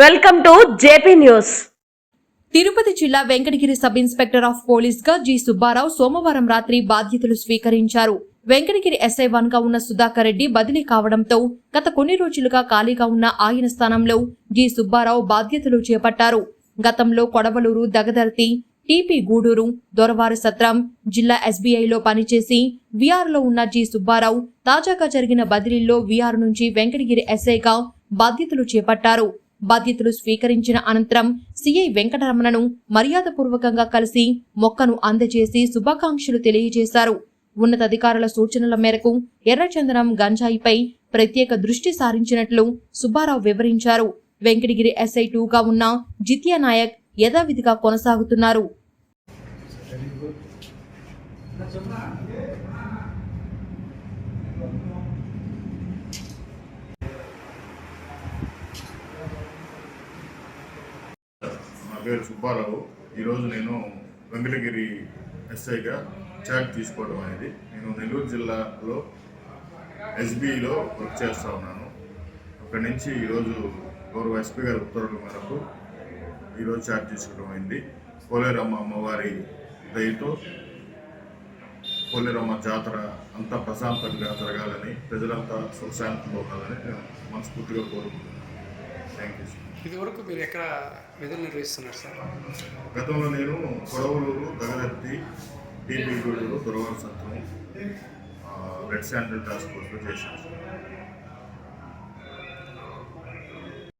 Welcome to JP news. Tirupati జిల్లా Venkatagiri sub inspector of పోలీస్గా G Subbarao సోమవారం రాత్రి బాధ్యతలు స్వీకరించారు. వెంకటగిరి ఎస్ఐ వన్గా ఉన్న సుధాకర్ రెడ్డి బదిలీ కావడంతో గత కొన్ని రోజులుగా ఖాళీగా ఉన్న ఆయన స్థానంలో జి సుబ్బారావు బాధ్యతలు చేపట్టారు. గతంలో కొడవలూరు దగదర్తి టీపీ గూడూరు దొరవారి సత్రం జిల్లా ఎస్బీఐలో పనిచేసి విఆర్లో ఉన్న జి సుబ్బారావు తాజాగా జరిగిన బదిలీలో విఆర్ నుంచి వెంకటగిరి ఎస్ఐగా బాధ్యతలు చేపట్టారు. బాధ్యతలు స్వీకరించిన అనంతరం సిఐ వెంకటరమణను మర్యాదపూర్వకంగా కలిసి మొక్కను అందజేసి శుభాకాంక్షలు తెలియజేశారు. ఉన్నతాధికారుల సూచనల మేరకు ఎర్రచందనం గంజాయిపై ప్రత్యేక దృష్టి సారించినట్లు సుబ్బారావు వివరించారు. వెంకటగిరి ఎస్ఐ టూగా ఉన్న జిత్యా నాయక్ యథావిధిగా కొనసాగుతున్నారు. పేరు సుబ్బారావు. ఈరోజు నేను వెంకటగిరి ఎస్ఐగా చార్జ్ తీసుకోవడం అనేది. నేను నెల్లూరు జిల్లాలో ఎస్బీలో వర్క్ చేస్తూ ఉన్నాను. అక్కడి నుంచి ఈరోజు గౌరవ ఎస్పీ గారి ఉత్తర్వుల మేరకు ఈరోజు చార్జ్ తీసుకోవడం అయింది. పోలేరమ్మ అమ్మవారి దయతో పోలేరమ్మ జాతర అంతా ప్రశాంతంగా జరగాలని ప్రజలంతా సుఖశాంతంగా ఉండాలని మనస్ఫూర్తిగా కోరుకుంటున్నాను. థ్యాంక్ యూ సార్ ఇదివరకు మీరు ఎక్కడ విధులు నిర్వహిస్తున్నారు సార్? గతంలో నేను Kodavalur Dagadarthi TP Gudur Doravari Satram red sandal task ఫోర్స్లో చేశాను